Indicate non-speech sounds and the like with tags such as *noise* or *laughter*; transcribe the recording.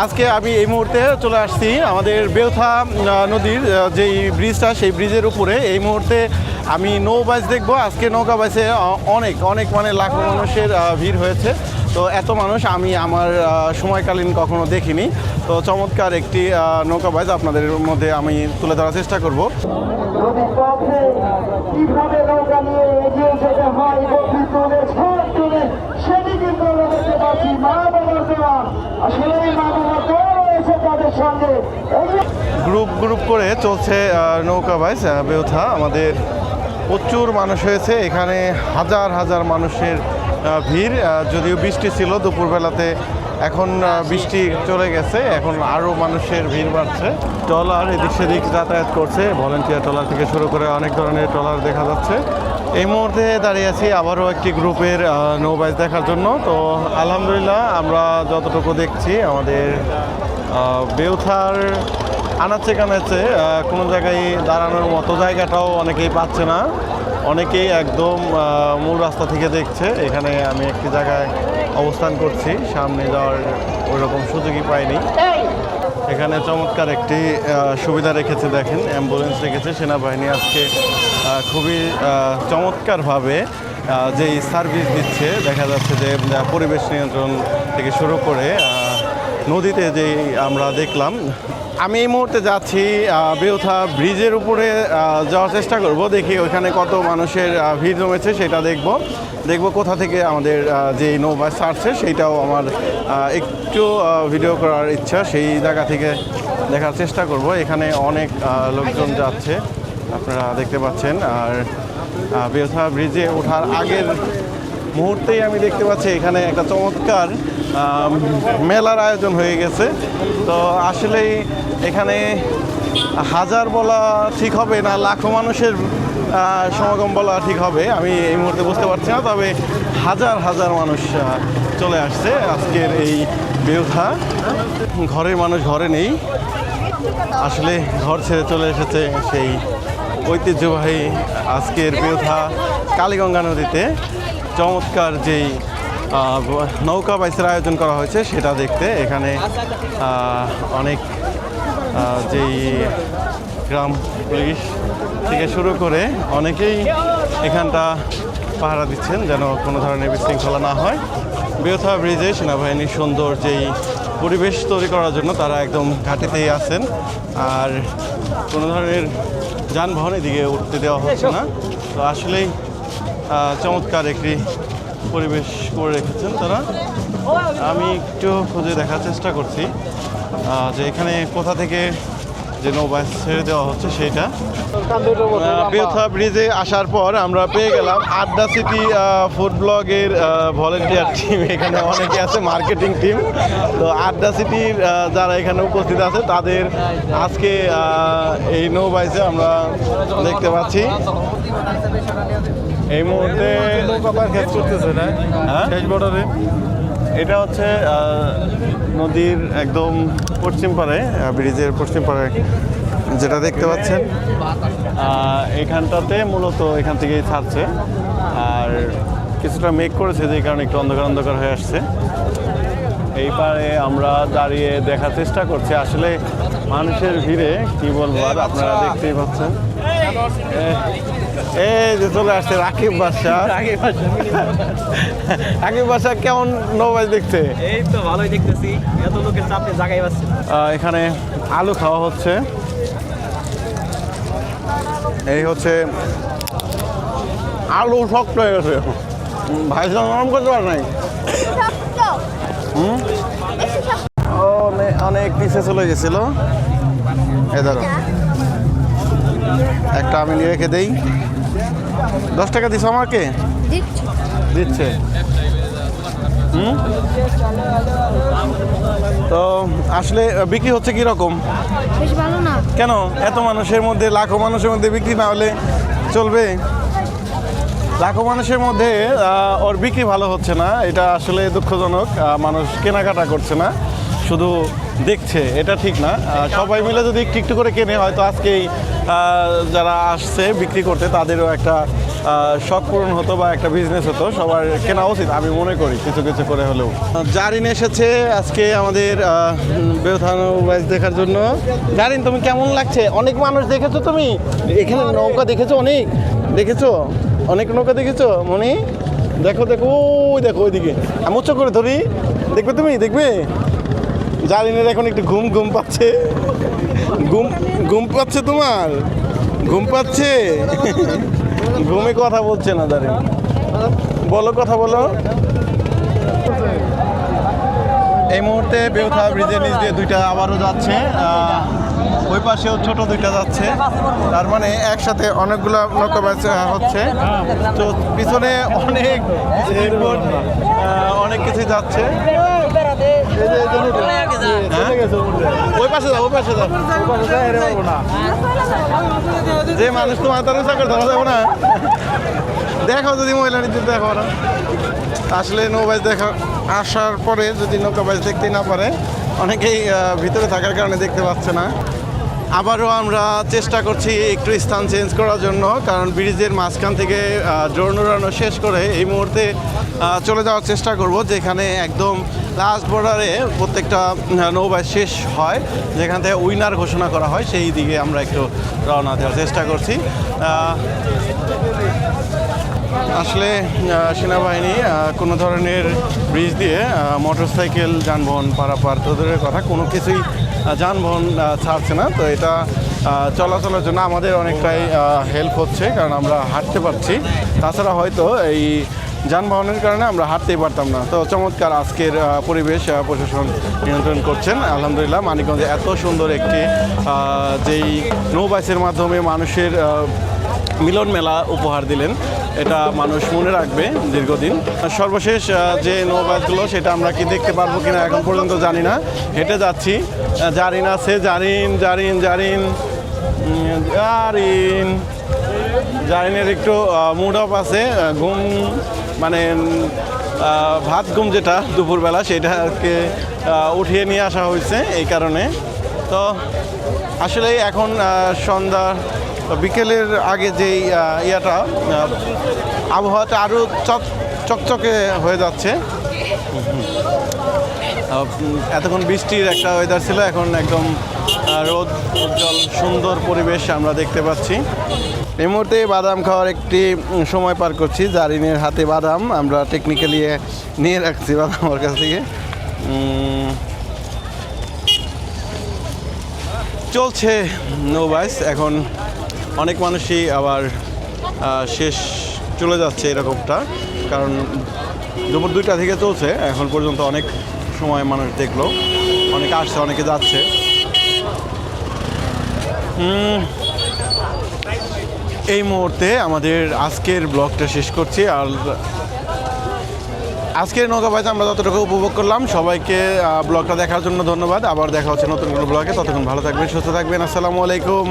আজকে আমি এই মুহূর্তে চলে আসছি আমাদের বেউথা নদীর যেই ব্রিজটা, সেই ব্রিজের উপরে। এই মুহূর্তে আমি নৌ বাইচ দেখব। আজকে নৌকা বাইচে অনেক অনেক মানে লাখো মানুষের ভিড় হয়েছে। তো এত মানুষ আমি আমার সময়কালীন কখনো দেখিনি। তো চমৎকার একটি নৌকা বাইচ আপনাদের মধ্যে আমি তুলে ধরার চেষ্টা করব। মা বাবার দোয়া আসলে এই মা বাবা দোয়া রয়েছে তাদের সঙ্গে এই গ্রুপ গ্রুপ করে চলছে নৌকা আহ, বেউথা। আমাদের প্রচুর মানুষ হয়েছে। এখানে হাজার হাজার মানুষের ভিড়। যদিও বৃষ্টি ছিল দুপুরবেলাতে এখন বৃষ্টি চলে গেছে। এখন আরও মানুষের ভিড় বাড়ছে। ট্রলার এদিক সেদিক যাতায়াত করছে। ভলেন্টিয়ার ট্রলার থেকে শুরু করে অনেক ধরনের ট্রলার দেখা যাচ্ছে। এই মুহূর্তে দাঁড়িয়ে আছি আবারও একটি গ্রুপের আহ, নৌবাইচ দেখার জন্য। তো আলহামদুলিল্লাহ আমরা যতটুকু দেখছি আমাদের বেউথার আনাচে কানাচে কোনো জায়গায় দাঁড়ানোর মতো জায়গাটাও অনেকেই পাচ্ছে না। অনেকেই একদম মূল রাস্তা থেকে দেখছে, এখানে আমি একটি জায়গায় অবস্থান করছি, সামনে যাওয়ার ওইরকম সুযোগই পাইনি। এখানে চমৎকার একটি সুবিধা রেখেছে, দেখেন, অ্যাম্বুলেন্স রেখেছে, সেনাবাহিনী আজকে খুবই চমৎকারভাবে যেই সার্ভিস দিচ্ছে, দেখা যাচ্ছে যে পরিবেশ নিয়ন্ত্রণ থেকে শুরু করে নদীতে যেই আমরা দেখলাম, আমি এই মুহূর্তে যাচ্ছি বেউথা ব্রিজের উপরে যাওয়ার চেষ্টা করব। দেখি ওইখানে কত মানুষের ভিড় জমেছে, সেটা দেখব। দেখব কোথা থেকে আমাদের যে নৌবা ছাড়ছে সেইটাও আমার একটু ভিডিও করার ইচ্ছা। সেই জায়গা থেকে দেখার চেষ্টা করব। এখানে অনেক লোকজন যাচ্ছে, আপনারা দেখতে পাচ্ছেন। আর বেউথা ব্রিজে ওঠার আগের মুহূর্তেই আমি দেখতে পাচ্ছি, এখানে একটা চমৎকার মেলার আয়োজন হয়ে গেছে। তো আসলেই এখানে হাজার বলা ঠিক হবে না, লাখো মানুষের সমাগম বলা ঠিক হবে। আমি এই মুহূর্তে বুঝতে পারছি না, তবে হাজার হাজার মানুষ চলে আসছে আজকের এই বেউথা ঘরের মানুষ ঘরে নেই। আসলে ঘর ছেড়ে চলে এসেছে সেই ঐতিহ্যবাহী আজকের বেউথা কালীগঙ্গা নদীতে। চমৎকার যেই নৌকা বাইসের আয়োজন করা হয়েছে, সেটা দেখতে। এখানে অনেক যেই গ্রাম পুলিশ থেকে শুরু করে অনেকেই এখানটা পাহারা দিচ্ছেন যেন কোনো ধরনের বিশৃঙ্খলা না হয়। বেউথা ব্রিজে সেনাবাহিনীর সুন্দর যেই পরিবেশ তৈরি করার জন্য তারা একদম ঘাটিতেই আছেন। আর কোনো ধরনের যানবাহন এদিকে উঠতে দেওয়া হচ্ছে না। তো আসলেই চমৎকার একটি পরিবেশ করে রেখেছেন তারা। আমি একটু খুঁজে দেখার চেষ্টা করছি যে এখানে কোথা থেকে যে নৌবাস ছেড়ে দেওয়া হচ্ছে সেইটা। বেউথা ব্রিজে আসার পর আমরা পেয়ে গেলাম আড্ডা সিটি ফুড ব্লগের ভলেন্টিয়ার টিম এখানে অনেকে আছে মার্কেটিং টিম তো আড্ডা সিটির যারা এখানে উপস্থিত আছে তাদের আজকে এই নৌবাইসে আমরা দেখতে পাচ্ছি। এই মুহূর্তে করতেছে না? হ্যাঁ? শেষ বর্ডারে? এটা হচ্ছে নদীর একদম পশ্চিম পারে ব্রিজের পশ্চিম পারে যেটা দেখতে পাচ্ছেন। এখানটাতে মূলত এখান থেকেই ছাড়ছে। আর কিছুটা মেঘ করেছে যে কারণে একটু অন্ধকার অন্ধকার হয়ে আসছে। এই পারে আমরা দাঁড়িয়ে দেখার চেষ্টা করছি। আসলে মানুষের ভিড়ে, কি বলব, আর আপনারা দেখতেই পাচ্ছেন। এই যে চলে আসছে রাকিব বাদশাহ। *laughs* রাকিব বাদশাহ। কেমন নৌবাজ দেখছে? এই তো ভালোই দেখতেছি। এত লোকের চাপে জাগাই পাচ্ছে এখানে আলু খাওয়া হচ্ছে। এই হচ্ছে আলু শক্ত হয়ে গেছে। ভাই নরম করতে পারে নাই? অনেক নিচে চলে গেছিল। এ ধরো। একটা আমি নিয়ে রেখে দেই। দশ টাকা দিস আমাকে? দিচ্ছে। হুম? তো আসলে বিক্রি হচ্ছে কি রকম ভালো না। কেন? এত মানুষের মধ্যে লাখো মানুষের মধ্যে বিক্রি না হলে চলবে? লাখো মানুষের মধ্যে ওর বিক্রি ভালো হচ্ছে না। এটা আসলে দুঃখজনক। মানুষ কেনাকাটা করছে না। শুধু দেখছে এটা ঠিক না। সবাই মিলে যদি একটু একটু করে কেনে হয়তো আজকেই যারা আসছে বিক্রি করতে তাদেরও একটা শখ পূরণ হতো বা একটা বিজনেস হতো সবার কেনা উচিত আমি মনে করি কিছু কিছু করে হলেও। জারিন এসেছে আজকে আমাদের বেউথানো দেখার জন্য। জারিন তুমি কেমন লাগছে? অনেক মানুষ দেখেছ তুমি? এখানে নৌকা দেখেছ অনেক? দেখেছ? অনেক নৌকা দেখেছ মনি? দেখো দেখো ওই দেখো ওইদিকে। আমি উচ্চ করে ধরি। দেখবে তুমি? দেখবে? জারিনের এখন একটু ঘুম ঘুম পাচ্ছে। ঘুম ঘুম পাচ্ছে তোমার? ঘুম পাচ্ছে? ঘুমে কথা বলছে না দাঁড়িয়ে বলো কথা বলো। এই মুহূর্তে বেউথা ব্রিজের নিচ দিয়ে দুইটা আবারও যাচ্ছে। ওই পাশেও ছোট দুইটা যাচ্ছে। তার মানে একসাথে অনেকগুলো নৌকা হচ্ছে। তো পিছনে অনেক অনেক কিছু যাচ্ছে? পাশে পাশে যে মানুষ তো মাথার উঁচা ধরা যাব না। দেখো যদি মহিলা নিজে দেখো না আসলে নৌবাজ দেখা আসার পরে যদি নৌকা বাজ দেখতে না পারে, অনেকেই ভিতরে থাকার কারণে দেখতে পাচ্ছে না। আবারও আমরা চেষ্টা করছি একটু স্থান চেঞ্জ করার জন্য, কারণ ব্রিজের মাঝখান থেকে ড্রোন উড়ানো শেষ করে এই মুহূর্তে চলে যাওয়ার চেষ্টা করব, যেখানে একদম লাস্ট বর্ডারে প্রত্যেকটা নৌবাই শেষ হয়, যেখান থেকে উইনার ঘোষণা করা হয়, সেই দিকে আমরা একটু রওনা দেওয়ার চেষ্টা করছি। আসলে সেনাবাহিনী কোনো ধরনের ব্রিজ দিয়ে মোটরসাইকেল, যানবাহন পারাপার, তোদের কথা কোনো কিছুই যানবাহন ছাড়ছে না। তো এটা চলাচলের জন্য আমাদের অনেকটাই হেল্প হচ্ছে, কারণ আমরা হাঁটতে পারছি। তাছাড়া হয়তো এই যানবাহনের কারণে আমরা হাঁটতেই পারতাম না। তো চমৎকার আজকের পরিবেশ প্রশাসন নিয়ন্ত্রণ করছেন। আলহামদুলিল্লাহ, মানিকগঞ্জে এত সুন্দর একটি যেই নৌবাসের মাধ্যমে মানুষের মিলন মেলা উপহার দিলেন, এটা মানুষ মনে রাখবে দীর্ঘদিন। সর্বশেষ যে নৌবাসগুলো, সেটা আমরা কি দেখতে পারব কিনা এখন পর্যন্ত জানি না। হেঁটে যাচ্ছি। জারিন আছে, জারিন জারিন জারিন। জারিন। জারিনের একটু মুড অফ আছে ঘুম মানে ভাত ঘুম যেটা দুপুরবেলা সেটাকে উঠিয়ে নিয়ে আসা হয়েছে এই কারণে। তো আসলে এখন সন্ধ্যা বিকেলের আগে যেই ইয়াটা আবহাওয়াটা আরও চক, চকচকে হয়ে যাচ্ছে। এতক্ষণ বৃষ্টির একটা ওয়েদার ছিল, এখন একদম রোদ, উজ্জ্বল, সুন্দর পরিবেশ আমরা দেখতে পাচ্ছি। এই মুহূর্তে বাদাম খাওয়ার একটি সময় পার করছি, জারিনের হাতে বাদাম, আমরা টেকনিক্যালি নিয়ে রাখছি বাদাম আমার কাছ থেকে। চলছে নো নৌবাইস এখন অনেক মানুষই আবার শেষ, চলে যাচ্ছে এরকমটা, কারণ দুপুর দুইটা থেকে চলছে, এখন পর্যন্ত অনেক সময় মানুষ দেখল। অনেকে আসছে, অনেকে যাচ্ছে। এই মুহূর্তে আমাদের আজকের ব্লগটা শেষ করছি। আর আজকের নৌকাবাজ আমরা যতটুকু উপভোগ করলাম, সবাইকে ব্লগটা দেখার জন্য ধন্যবাদ। আবার দেখা হচ্ছে নতুন কোনো ব্লগে। ততক্ষণ ভালো থাকবেন, সুস্থ থাকবেন। আসসালামু আলাইকুম।